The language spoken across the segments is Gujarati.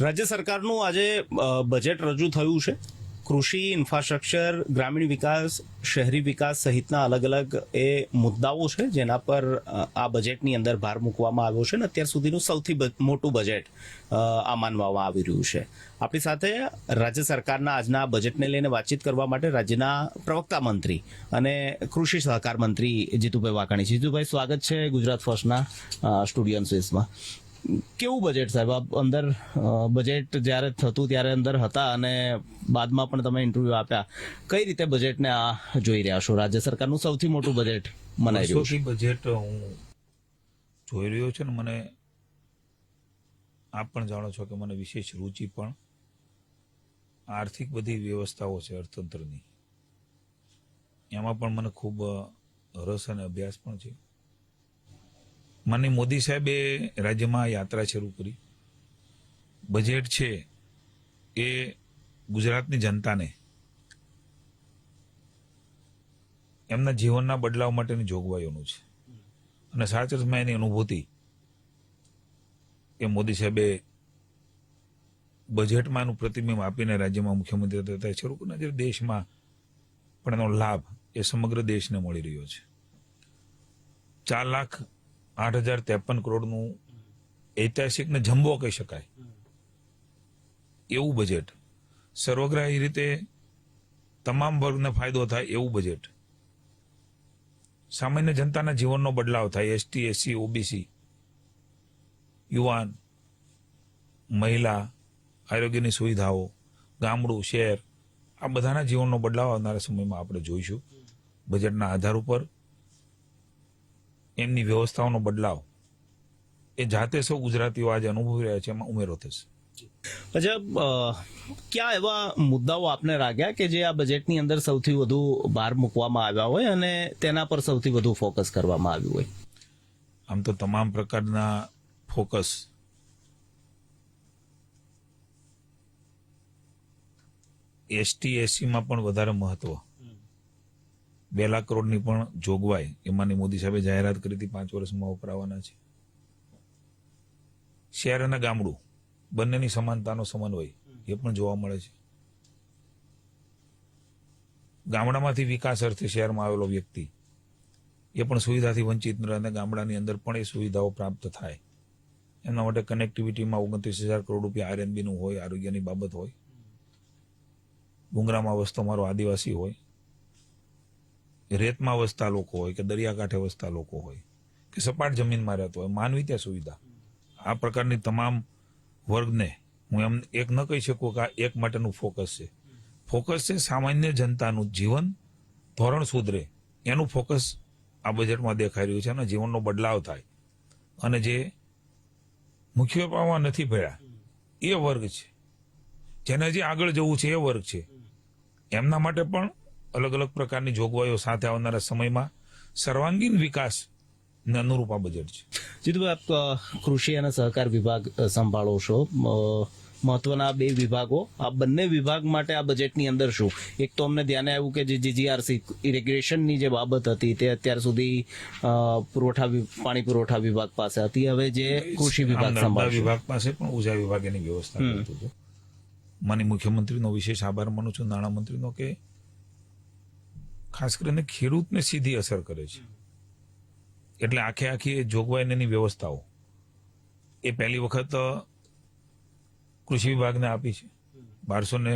રાજ્ય સરકારનું આજે બજેટ રજૂ થયું છે. કૃષિ ઇન્ફ્રાસ્ટ્રક્ચર ગ્રામીણ વિકાસ, શહેરી વિકાસ સહિતના અલગ અલગ એ મુદ્દાઓ છે, જેના પર આ બજેટની અંદર ભાર મૂકવામાં આવ્યો છે અને અત્યાર સુધીનું સૌથી મોટું બજેટ આ માનવામાં આવી રહ્યું છે. આપણી સાથે રાજ્ય સરકારના આજના બજેટને લઈને વાતચીત કરવા માટે રાજ્યના પ્રવક્તા મંત્રી અને કૃષિ સહકાર મંત્રી જીતુભાઈ વાકાણી જીતુભાઈ, સ્વાગત છે ગુજરાત ફર્સ્ટના સ્ટુડિયો સ્પેસમાં કેવું બજેટ સાહેબ? આપ અંદર બજેટ જ્યારે થતું ત્યારે અંદર હતા અને બાદમાં પણ તમે ઇન્ટરવ્યુ આપ્યા. કઈ રીતે બજેટને આ જોઈ રહ્યા છો? રાજ્ય સરકારનું સૌથી મોટું બજેટ મનાઈ રહ્યું બજેટ હું જોઈ રહ્યો છું ને મને, આપ પણ જાણો છો કે મને વિશેષ રુચિ પણ આર્થિક બધી વ્યવસ્થાઓ છે અર્થતંત્રની. એમાં પણ મને ખૂબ રસ અને અભ્યાસ પણ છે. માનની મોદી સાહેબે રાજ્યમાં યાત્રા શરૂ કરી. બજેટ છે એ ગુજરાતની જનતાને એમના જીવનના બદલાવ માટેની જોગવાઈઓનું છે. અને સાચમાં એની અનુભૂતિ એ મોદી સાહેબે બજેટમાં એનું પ્રતિબિંબ આપીને રાજ્યમાં મુખ્યમંત્રી તરીકે શરૂ કરીને જે દેશમાં પણ એનો લાભ એ સમગ્ર દેશને મળી રહ્યો છે. ચાર લાખ આઠ હજાર ત્રેપન કરોડનું ઐતિહાસિક ને જમ્બો કહી શકાય. એવું બજેટ સર્વગ્રાહી રીતે તમામ વર્ગને ફાયદો થાય એવું બજેટ સામાન્ય જનતાના જીવનનો બદલાવ થાય. એસટી એસસી ઓબીસી યુવાન, મહિલા, આરોગ્યની સુવિધાઓ, ગામડું, શહેર, આ બધાના જીવનનો બદલાવ આવનારા સમયમાં આપણે જોઈશું. બજેટના આધાર ઉપર એમની વ્યવસ્થાઓનો બદલાવ એ જાતે સૌ ગુજરાતીઓ આજે અનુભવી રહ્યા છે એમાં ઉમેરો થશે. અચ્છા ક્યાં એવા મુદ્દાઓ આપને લાગ્યા કે જે આ બજેટની અંદર સૌથી વધુ ભાર મૂકવામાં આવ્યા હોય અને તેના પર સૌથી વધુ ફોકસ કરવામાં આવ્યું હોય? આમ તો તમામ પ્રકારના ફોકસ એસટી એસસીમાં પણ વધારે મહત્વ. બે લાખ કરોડની પણ જોગવાઈ. એમાંની મોદી સાહેબે જાહેરાત કરી હતી, પાંચ વર્ષમાં વપરાવાના છે. શહેર અને ગામડું, બંનેની સમાનતાનો સમન્વય એ પણ જોવા મળે છે. ગામડામાંથી વિકાસ અર્થે શહેરમાં આવેલો વ્યક્તિ, એ પણ સુવિધાથી વંચિત ન રહે અને ગામડાની અંદર પણ એ સુવિધાઓ પ્રાપ્ત થાય. એના માટે કનેક્ટિવિટીમાં ઓગણત્રીસ હજાર કરોડ રૂપિયા આરએનબીનું હોય, આરોગ્યની બાબત હોય. ડુંગરામાં વસતો મારો આદિવાસી હોય. રેતમાં વસતા લોકો હોય કે દરિયાકાંઠે વસતા લોકો હોય કે સપાટ જમીનમાં રહેતો હોય માનવી ત્યાં સુવિધા. આ પ્રકારની તમામ વર્ગને હું એમ એક ન કહી શકું કે આ એક માટેનું ફોકસ છે. ફોકસ છે સામાન્ય જનતાનું જીવન, ધોરણ સુધરે. એનું ફોકસ આ બજેટમાં દેખાઈ રહ્યું છે અને જીવનનો બદલાવ થાય. અને જે મુખ્ય પાવા નથી ભર્યા, એ વર્ગ છે. જેને હજી આગળ જવું છે એ વર્ગ છે. એમના માટે પણ અલગ અલગ પ્રકારની જોગવાઈઓ સાથે આવનારા સમયમાં સર્વાંગીણ વિકાસ અનુરૂપ આ બજેટ છે જીતુભાઈ આપ કૃષિ અને સહકાર વિભાગ સંભાળો છો. મહત્વના બે વિભાગો. આ બંને વિભાગ માટે આ બજેટની અંદર શું? એક તો અમને ધ્યાને આવ્યું કે જે જીજીઆરસી ઇરિગેશનની જે બાબત હતી તે અત્યાર સુધી પુરવઠા પાણી પુરવઠા વિભાગ પાસે હતી. હવે જે કૃષિ વિભાગ સંભાળ વિભાગ પાસે પણ ઊર્જા વિભાગ એની વ્યવસ્થા કરતું હતું. માની મુખ્યમંત્રીનો વિશેષ આભાર માનું છું. નાણામંત્રીનો કે ખાસ કરીને ખેડૂતને સીધી અસર કરે છે. એટલે આખે આખી એ જોગવાઈને વ્યવસ્થાઓ એ પહેલી વખત કૃષિ વિભાગને આપી છે. બારસો ને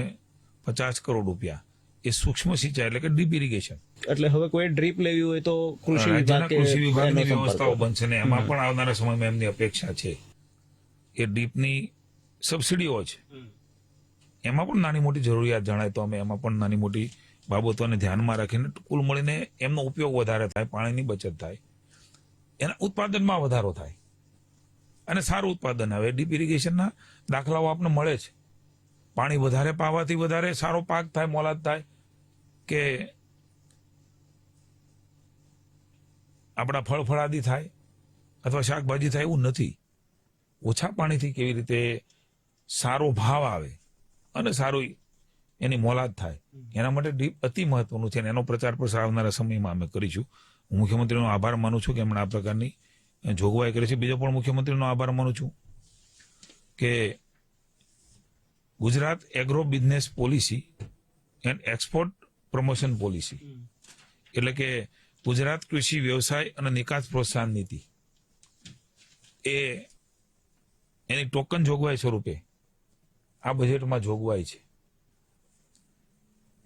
પચાસ કરોડ રૂપિયા. એ સૂક્ષ્મ સિંચાઈ એટલે કે ડીપ ઇરિગેશન. એટલે હવે કોઈ ડ્રીપ લેવી હોય તો કૃષિ વિભાગ કૃષિ વિભાગની વ્યવસ્થાઓ બનશે ને એમાં પણ આવનારા સમયમાં એમની અપેક્ષા છે. એ ડ્રીપની સબસિડીઓ છે. એમાં પણ નાની મોટી જરૂરિયાત જણાય તો અમે એમાં પણ નાની મોટી બાબતોને ધ્યાનમાં રાખીને કુલ મળીને એમનો ઉપયોગ વધારે થાય, પાણીની બચત થાય, એના ઉત્પાદનમાં વધારો થાય. અને સારું ઉત્પાદન આવે. ડીપ ઇરિગેશનના દાખલાઓ આપણને મળે છે. પાણી વધારે, પાવાથી વધારે સારો પાક થાય, મોલાદ થાય કે આપણા ફળ ફળાદી થાય અથવા શાકભાજી થાય એવું નથી. ઓછા પાણીથી કેવી રીતે સારો ભાવ આવે અને સારું એની મોલાદ થાય. એના માટે ડીપ અતિ મહત્વનું છે અને એનો પ્રચાર પ્રસાર આવનારા સમયમાં અમે કરીશું. હું મુખ્યમંત્રીનો આભાર માનું છું કે એમણે આ પ્રકારની જોગવાઈ કરી છે. બીજો પણ મુખ્યમંત્રીનો આભાર માનું છું કે Gujarat agro business policy and export promotion policy. એટલે કે ગુજરાત કૃષિ વ્યવસાય અને નિકાસ પ્રોત્સાહન નીતિ. એ એની ટોકન જોગવાઈ સ્વરૂપે આ બજેટમાં જોગવાઈ છે.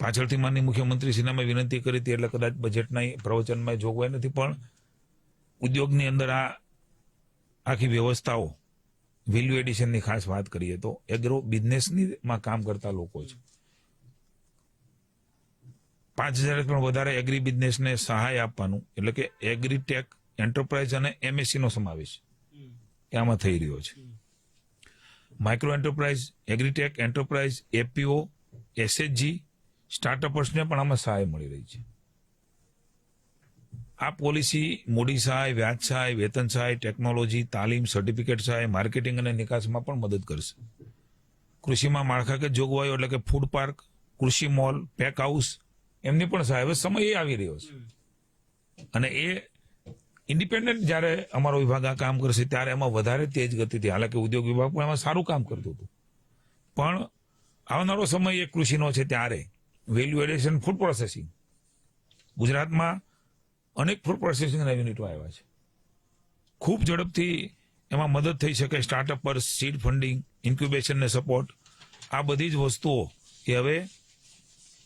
પાછળથી માનની મુખ્યમંત્રી શ્રીને વિનંતી કરી હતી એટલે કદાચ બજેટના પ્રવચનમાં જોગવાઈ નથી પણ ઉદ્યોગની અંદર આ આખી વ્યવસ્થાઓ વેલ્યુ એડિશનની ખાસ વાત કરીએ તો એગ્રો બિઝનેસની માં કામ કરતા લોકો છે. પાંચ હજાર પણ વધારે એગ્રી બિઝનેસને સહાય આપવાનું એટલે કે એગ્રીટેક એન્ટરપ્રાઇઝ અને એમએસસી નો સમાવેશ એ આમાં થઈ રહ્યો છે. Micro enterprise agritech enterprise APO SHG સ્ટાર્ટઅપર્સને પણ આમાં સહાય મળી રહી છે. આ પોલિસી મૂડી સહાય, વ્યાજ સહાય, વેતન સહાય ટેકનોલોજી તાલીમ સર્ટિફિકેટ સહાય માર્કેટિંગ અને નિકાસમાં પણ મદદ કરશે. કૃષિમાં માળખાગત જોગવાઈઓ એટલે કે ફૂડ પાર્ક કૃષિ મોલ પેક હાઉસ એમની પણ સહાય. હવે સમય આવી રહ્યો છે. અને એ ઇન્ડિપેન્ડન્ટ જ્યારે અમારો વિભાગ આ કામ કરશે ત્યારે એમાં વધારે તેજ ગતિથી, હાલાકી ઉદ્યોગ વિભાગ પણ એમાં સારું કામ કરતું હતું. પણ આવનારો સમય એ કૃષિનો છે ત્યારે વેલ્યુ એડિશન ફૂડ પ્રોસેસિંગ ગુજરાતમાં અનેક ફૂડ પ્રોસેસિંગના યુનિટો આવ્યા છે. ખૂબ ઝડપથી એમાં મદદ થઈ શકે સ્ટાર્ટઅપ પર સીડ ફંડિંગ ઇન્ક્યુબેશનને સપોર્ટ આ બધી જ વસ્તુઓ એ હવે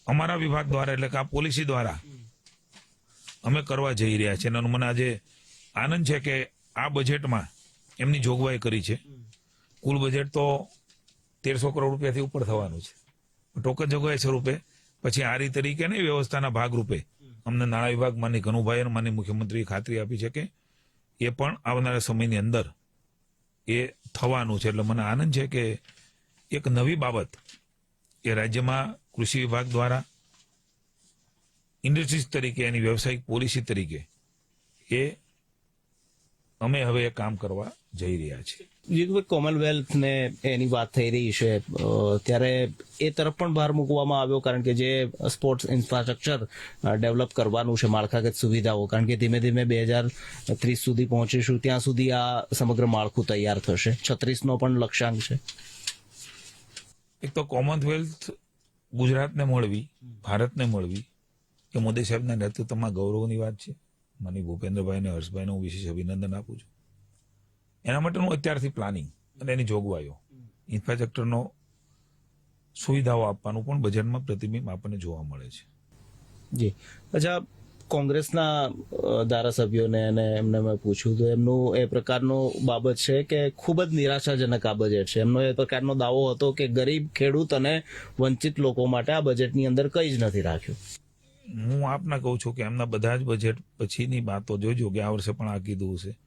અમારા વિભાગ દ્વારા એટલે કે આ પોલિસી દ્વારા અમે કરવા જઈ રહ્યા છીએ. અને મને આજે આનંદ છે કે આ બજેટમાં એમની જોગવાઈ કરી છે. કુલ બજેટ તો તેરસો કરોડ રૂપિયાથી ઉપર થવાનું છે. ટોકન જોગવાઈ સ્વરૂપે પછી આરી તરીકે ને વ્યવસ્થાના ભાગરૂપે અમને નાણાં વિભાગ માની કનુભાઈ અને માની મુખ્યમંત્રીએ ખાતરી આપી છે કે એ પણ આવનારા સમયની અંદર એ થવાનું છે. એટલે મને આનંદ છે કે એક નવી બાબત એ રાજ્યમાં કૃષિ વિભાગ દ્વારા ઇન્ડસ્ટ્રીઝ તરીકે એની વ્યવસાયિક પોલિસી તરીકે એ અમે હવે એ કામ કરવા જઈ રહ્યા છીએ. જીતુભાઈ કોમનવેલ્થ ને એની વાત થઈ રહી છે. ત્યારે એ તરફ પણ ભાર મૂકવામાં આવ્યો કારણ કે જે સ્પોર્ટ્સ ઇન્ફ્રાસ્ટ્રક્ચર ડેવલપ કરવાનું છે માળખાગત સુવિધાઓ કારણ કે ધીમે ધીમે બે હજાર ત્રીસ સુધી પહોંચીશું ત્યાં સુધી આ સમગ્ર માળખું તૈયાર થશે. છત્રીસનો પણ લક્ષ્યાંક છે. એક તો કોમનવેલ્થ ગુજરાતને મળવી ભારતને મળવી એ મોદી સાહેબના નેતૃત્વમાં ગૌરવની વાત છે. મને ભૂપેન્દ્રભાઈ અને હર્ષભાઈને હું વિશેષ અભિનંદન આપું છું. એના માટેનું અત્યારથી પ્લાનિંગ અને એની જોગવાઈઓ ઇન્ફ્રાસ્ટ્રક્ચરનો સુવિધાઓ આપવાનું પણ બજેટમાં પ્રતિબિંબ આપણને જોવા મળે છે. જી. અચ્છા, કોંગ્રેસના ધારાસભ્યોને અને એમને મેં પૂછ્યું, તો એમનું એ પ્રકારનો બાબત છે કે ખૂબ જ નિરાશાજનક આ બજેટ છે. એમનો એ પ્રકારનો દાવો હતો કે ગરીબ ખેડૂત અને વંચિત લોકો માટે આ બજેટની અંદર કંઈ જ નથી રાખ્યું. હું આપના કહું છું કે એમના બધા જ બજેટ પછીની વાતો જોજો કે આ વર્ષે પણ આ કીધું હશે.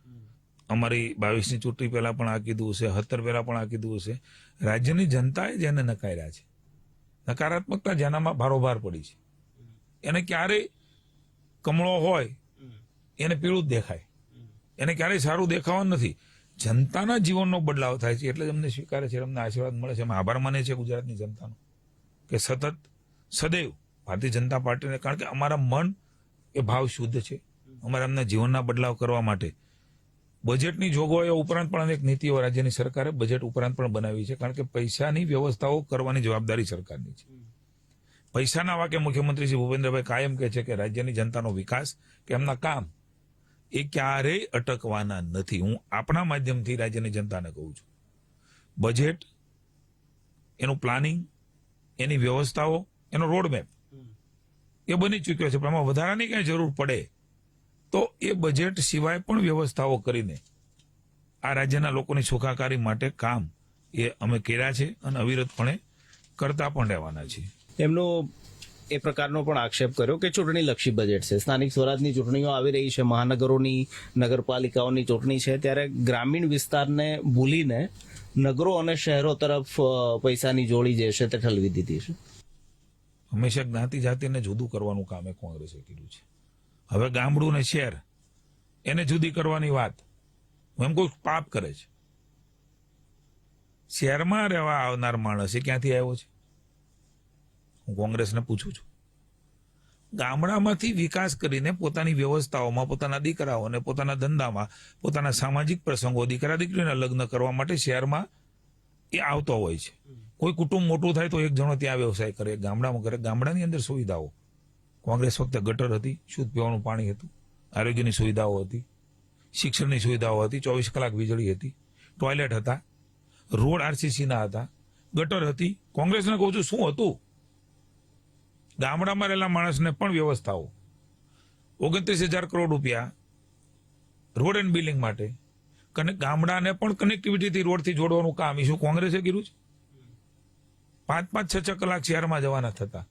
અમારી બાવીસની ચૂંટણી પહેલાં પણ આ કીધું હશે, સત્તર પહેલાં પણ આ કીધું હશે. રાજ્યની જનતાએ જેને નકાર્યા છે. નકારાત્મકતા જેનામાં ભારોભાર પડી છે. એને ક્યારેય કમળો હોય, એને પીળું જ દેખાય. એને ક્યારેય સારું દેખાવાનું નથી. જનતાના જીવનનો બદલાવ થાય છે એટલે જ અમને સ્વીકારે છે, અમને આશીર્વાદ મળે છે. અમે આભાર માને છે ગુજરાતની જનતાનો. કે સતત સદૈવ ભારતીય જનતા પાર્ટીને, કારણ કે અમારા મન એ ભાવ શુદ્ધ છે. અમારા એમના જીવનના બદલાવ કરવા માટે. બજેટની જોગવાઈઓ ઉપરાંત પણ અનેક નીતિઓ રાજ્યની સરકારે બજેટ ઉપરાંત પણ બનાવી છે, કારણ કે પૈસાની વ્યવસ્થાઓ કરવાની જવાબદારી સરકારની છે. પૈસાના વાકે મુખ્યમંત્રી શ્રી ભૂપેન્દ્રભાઈ કાયમ કહે છે કે રાજ્યની જનતાનો વિકાસ કે એમના કામ એ ક્યારેય અટકવાના નથી. હું આપણા માધ્યમથી રાજ્યની જનતાને કહું છું. બજેટ, એનું પ્લાનિંગ, એની વ્યવસ્થાઓ, એનો રોડમેપ એ બની ચૂક્યો છે. પણ એમાં વધારાની કઈ જરૂર પડે તો એ બજેટ સિવાય પણ વ્યવસ્થાઓ કરીને આ રાજ્યના લોકોની સુખાકારી માટે કામ એ અમે કર્યા છે અને અવિરતપણે કરતા પણ રહેવાના છીએ. એમનો એ પ્રકારનો પણ આક્ષેપ કર્યો કે ચૂંટણી લક્ષી બજેટ છે. સ્થાનિક સ્વરાજની ચૂંટણીઓ આવી રહી છે. મહાનગરોની, નગરપાલિકાઓની ચૂંટણી છે. ત્યારે ગ્રામીણ વિસ્તારને ભૂલીને નગરો અને શહેરો તરફ પૈસાની જોડી જે છે તે ઠલવી દીધી છે. હંમેશા જ્ઞાતિ જાતિને જુદું કરવાનું કામ એ કોંગ્રેસે કર્યું છે. હવે ગામડું ને શહેર, એને જુદી કરવાની વાત. હું એમ કોઈ પાપ કરે છે. શહેરમાં રહેવા આવનાર માણસ એ ક્યાંથી આવ્યો છે? હું કોંગ્રેસને પૂછું છું. ગામડામાંથી વિકાસ કરીને પોતાની વ્યવસ્થાઓમાં, પોતાના દીકરાઓને, પોતાના ધંધામાં, પોતાના સામાજિક પ્રસંગો દીકરા દીકરીને લગ્ન કરવા માટે શહેરમાં એ આવતો હોય છે. કોઈ કુટુંબ મોટું થાય તો એક જણો ત્યાં વ્યવસાય કરે, ગામડામાં કરે. ગામડાની અંદર સુવિધાઓ. કોંગ્રેસ વખતે ગટર હતી, શુદ્ધ પીવાનું પાણી હતું, આરોગ્યની સુવિધાઓ હતી, શિક્ષણની સુવિધાઓ હતી, ચોવીસ કલાક વીજળી હતી, ટોયલેટ હતા, રોડ આરસીસીના હતા, ગટર હતી. કોંગ્રેસને કહું છું, શું હતું? ગામડામાં રહેલા માણસને પણ વ્યવસ્થાઓ. ઓગણત્રીસ હજાર કરોડ રૂપિયા રોડ એન્ડ બિલ્ડિંગ માટે. કને ગામડાને પણ કનેક્ટિવિટીથી રોડથી જોડવાનું કામ. એ શું કોંગ્રેસે કર્યું છે? પાંચ પાંચ છ છ કલાક શહેરમાં જવાના થતા.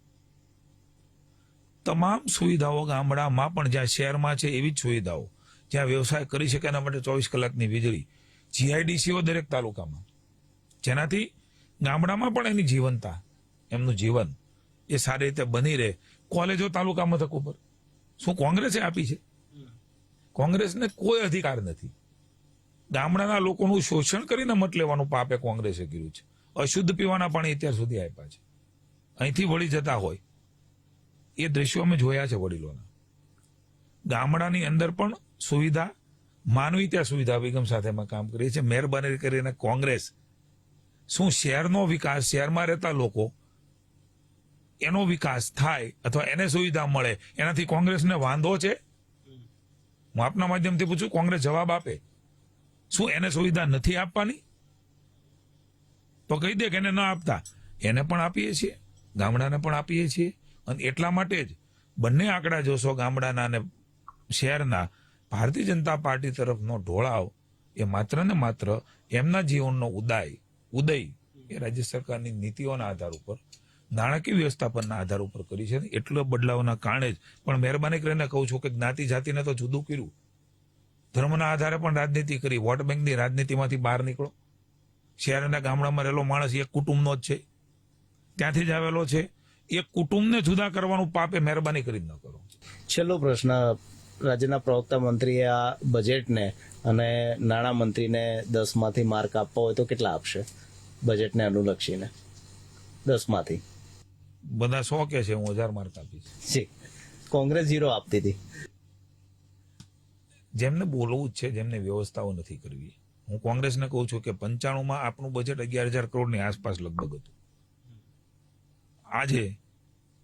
તમામ સુવિધાઓ ગામડામાં પણ જ્યાં શહેરમાં છે એવી જ સુવિધાઓ. જ્યાં વ્યવસાય કરી શકે એના માટે ચોવીસ કલાકની વીજળી. જીઆઈડીસીઓ દરેક તાલુકામાં. જેનાથી ગામડામાં પણ એની જીવનતા, એમનું જીવન એ સારી રીતે બની રહે. કોલેજો તાલુકા મથક ઉપર શું કોંગ્રેસે આપી છે? કોંગ્રેસને કોઈ અધિકાર નથી. ગામડાના લોકોનું શોષણ કરીને મત લેવાનું પાપે કોંગ્રેસે કર્યું છે. અશુદ્ધ પીવાના પાણી અત્યાર સુધી આપ્યા છે. અહીંથી વળી જતા હોય. એ દ્રશ્યો અમે જોયા છે વડીલોના. ગામડાની અંદર પણ સુવિધા, માનવી ત્યાં સુવિધા અભિગમ સાથે કામ કરીએ છીએ. મહેરબાની કરીને કોંગ્રેસ, શું શહેરનો વિકાસ, શહેરમાં રહેતા લોકો, એનો વિકાસ થાય અથવા એને સુવિધા મળે, એનાથી કોંગ્રેસને વાંધો છે? હું આપના માધ્યમથી પૂછું, કોંગ્રેસ જવાબ આપે. શું એને સુવિધા નથી આપવાની? તો કહી દે કે એને ન આપતા. એને પણ આપીએ છીએ, ગામડાને પણ આપીએ છીએ. અને એટલા માટે જ બંને આંકડા જોશો ગામડાના અને શહેરના, ભારતીય જનતા પાર્ટી તરફનો ઢોળાવ એ માત્ર ને માત્ર એમના જીવનનો ઉદાય, ઉદય એ રાજ્ય સરકારની નીતિઓના આધાર ઉપર, નાણાકીય વ્યવસ્થાપનના આધાર ઉપર કરી છે. એટલો બદલાવના કારણે જ, પણ મહેરબાની કરીને કહું છું કે જ્ઞાતિ જાતિને તો જુદું કર્યું. ધર્મના આધારે પણ રાજનીતિ કરી, વોટ બેંકની રાજનીતિમાંથી બહાર નીકળો. શહેર અને ગામડામાં રહેલો માણસ એક કુટુંબનો જ છે. ત્યાંથી જ આવેલો છે. એ કુટુંબને જુદા કરવાનું પાપે મહેરબાની કરી ન કરો. છેલ્લો પ્રશ્ન રાજ્યના પ્રવક્તા મંત્રીએ આ બજેટને અને નાણાં મંત્રીને દસમાંથી માર્ક આપવા હોય તો કેટલા આપશે? બજેટને અનુલક્ષીને. દસમાંથી. બધા સો કે છે હું હજાર માર્ક આપીશ. જી. કોંગ્રેસ ઝીરો આપતી હતી. જેમને બોલવું જ છે જેમને વ્યવસ્થાઓ નથી કરવી. હું કોંગ્રેસને કહું છું કે પંચાણુંમાં આપણું બજેટ અગિયાર હજાર કરોડની આસપાસ લગભગ હતું. આજે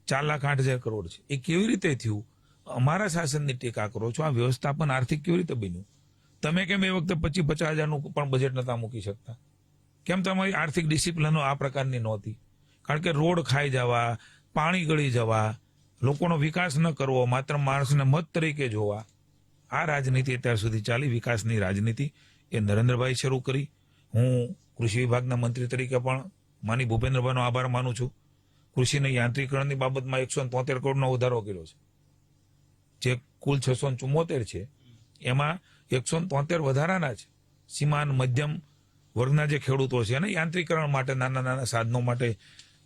ચાર લાખ આઠ હજાર કરોડ છે. એ કેવી રીતે થયું? અમારા શાસનની ટેકા કરો છો. આ વ્યવસ્થાપન આર્થિક કેવી રીતે બન્યું? તમે કેમ એ વખતે પચીસ પચાસ હજારનું પણ બજેટ નતા મૂકી શકતા? કેમ તમારી આર્થિક ડિસિપ્લિનો આ પ્રકારની નહોતી? કારણ કે રોડ ખાઈ જવા, પાણી ગળી જવા, લોકોનો વિકાસ ન કરવો, માત્ર માણસને મત તરીકે જોવા. આ રાજનીતિ અત્યાર સુધી ચાલી, વિકાસની રાજનીતિ. એ નરેન્દ્રભાઈ શરૂ કરી. હું કૃષિ વિભાગના મંત્રી તરીકે પણ માની ભૂપેન્દ્રભાઈનો આભાર માનું છું. કૃષિને યાંત્રિકરણની બાબતમાં એકસો તોતેર કરોડનો વધારો કર્યો છે. જે કુલ છસો ચુમ્મોતેર છે, એમાં એકસો તોતેર વધારાના છે સીમાન મધ્યમ વર્ગના જે ખેડૂતો છે અને યાંત્રિકરણ માટે નાના નાના સાધનો માટે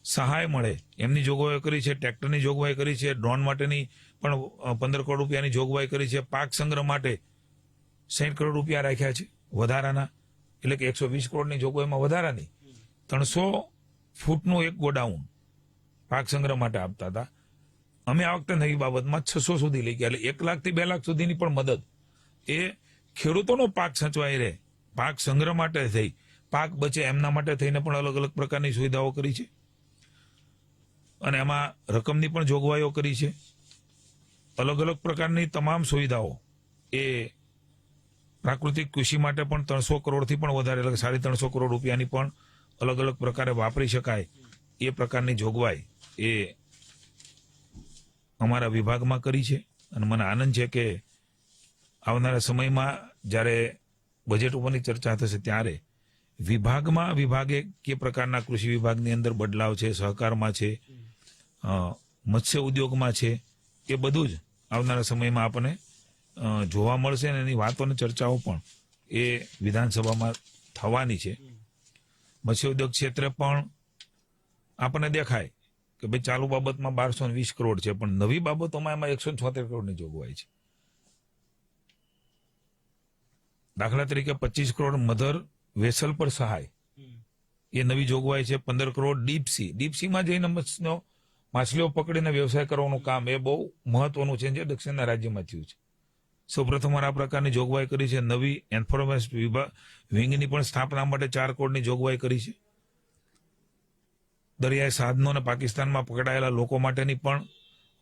સહાય મળે. એમની જોગવાઈ કરી છે, ટ્રેક્ટરની જોગવાઈ કરી છે, ડ્રોન માટેની પણ પંદર કરોડ રૂપિયાની જોગવાઈ કરી છે. પાક સંગ્રહ માટે સાઠ કરોડ રૂપિયા રાખ્યા છે. વધારાના, એટલે કે એકસો વીસ કરોડની જોગવાઈમાં વધારાની. ત્રણસો ફૂટનું એક ગોડાઉન પાક સંગ્રહ માટે આપતા હતા. અમે આ વખતે નવી બાબતમાં છસો સુધી લઈ ગયા, એટલે એક લાખથી બે લાખ સુધીની પણ મદદ. એ ખેડૂતોનો પાક સચવાઈ રહે, પાક સંગ્રહ માટે થઈ, પાક બચે એમના માટે થઈને પણ અલગ અલગ પ્રકારની સુવિધાઓ કરી છે. અને એમાં રકમની પણ જોગવાઈઓ કરી છે. અલગ અલગ પ્રકારની તમામ સુવિધાઓ એ પ્રાકૃતિક કૃષિ માટે પણ ત્રણસો કરોડથી પણ વધારે એટલે સાડી ત્રણસો કરોડ રૂપિયાની પણ અલગ અલગ પ્રકારે વાપરી શકાય એ પ્રકારની જોગવાઈ એ અમારા વિભાગમાં કરી છે. અને મને આનંદ છે કે આવનારા સમયમાં જ્યારે બજેટ ઉપરની ચર્ચા થશે ત્યારે વિભાગમાં વિભાગે કે પ્રકારના કૃષિ વિભાગની અંદર બદલાવ છે સહકારમાં છે મત્સ્ય ઉદ્યોગમાં છે એ બધું જ આવનારા સમયમાં આપણને અ, જોવા મળશે અને એની વાતો અને ચર્ચાઓ પણ એ વિધાનસભામાં થવાની છે. મત્સ્ય ઉદ્યોગ ક્ષેત્રે પણ આપણને દેખાય કે ભાઈ ચાલુ બાબતમાં બારસો વીસ કરોડ છે, પણ નવી બાબતોમાં એમાં એકસો છોતેર કરોડની જોગવાઈ છે. દાખલા તરીકે પચીસ કરોડ મધર વેસલ પર સહાય. એ નવી જોગવાઈ છે, પંદર કરોડ ડીપસી ડીપસીમાં જઈને માછલીઓ પકડીને વ્યવસાય કરવાનું કામ એ બહુ મહત્વનું છે જે દક્ષિણના રાજ્યમાં થયું છે. સૌપ્રથમ આ પ્રકારની જોગવાઈ કરી છે. નવી એન્ફોર્મેન્ટ વિભાગ વિંગની પણ સ્થાપના માટે ચાર કરોડની જોગવાઈ કરી છે. દરિયાઈ સાધનો અને પાકિસ્તાનમાં પકડાયેલા લોકો માટેની પણ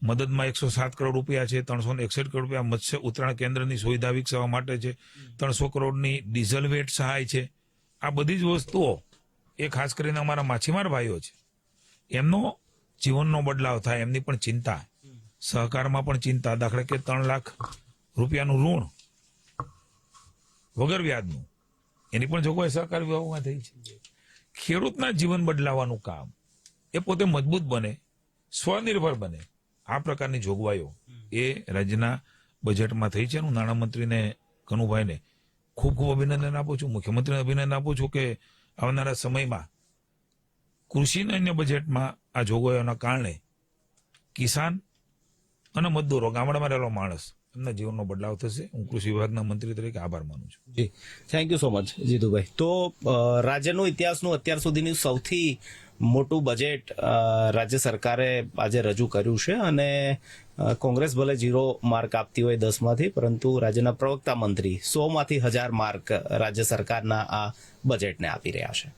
મદદમાં એકસો સાત કરોડ રૂપિયા છે, ત્રણસો એકસઠ કરોડ રૂપિયા મત્સ્ય ઉત્તરાયણ કેન્દ્રની સુવિધા વિકસાવવા માટે છે, ત્રણસો કરોડની ડીઝલ વેટ સહાય છે. આ બધી જ વસ્તુઓ એ ખાસ કરીને અમારા માછીમાર ભાઈઓ છે. એમનો જીવનનો બદલાવ થાય, એમની પણ ચિંતા, સહકારમાં પણ ચિંતા. દાખલા કે ત્રણ લાખ રૂપિયાનું ઋણ, વગર વ્યાજનું. એની પણ જોગવાઈ સહકાર વિભાગમાં થઈ છે. ખેડૂતના જીવન બદલાવાનું કામ, એ પોતે મજબૂત બને, સ્વનિર્ભર બને. આ પ્રકારની જોગવાઈઓ એ રાજ્યના બજેટમાં થઈ છે. હું નાણામંત્રીને, કનુભાઈને ખૂબ ખૂબ અભિનંદન આપું છું. મુખ્યમંત્રીને અભિનંદન આપું છું કે આવનારા સમયમાં કૃષિના અન્ય બજેટમાં આ જોગવાઈઓના કારણે કિસાન અને મજદૂરો, ગામડામાં રહેલો માણસ એમના જીવનનો બદલાવ થશે. હું કૃષિ વિભાગના મંત્રી તરીકે આભાર માનું છું. જી. Thank you so much Jitubhai. તો રાજ્યનું ઇતિહાસનું અત્યાર સુધીનું સૌથી મોટું બજેટ રાજ્ય સરકારે આજે રજૂ કર્યું છે અને કોંગ્રેસ ભલે ઝીરો માર્ક આપતી હોય દસમાંથી, પરંતુ રાજ્યના પ્રવક્તા મંત્રી સોમાંથી હજાર માર્ક રાજ્ય સરકારના આ બજેટને આપી રહ્યા છે.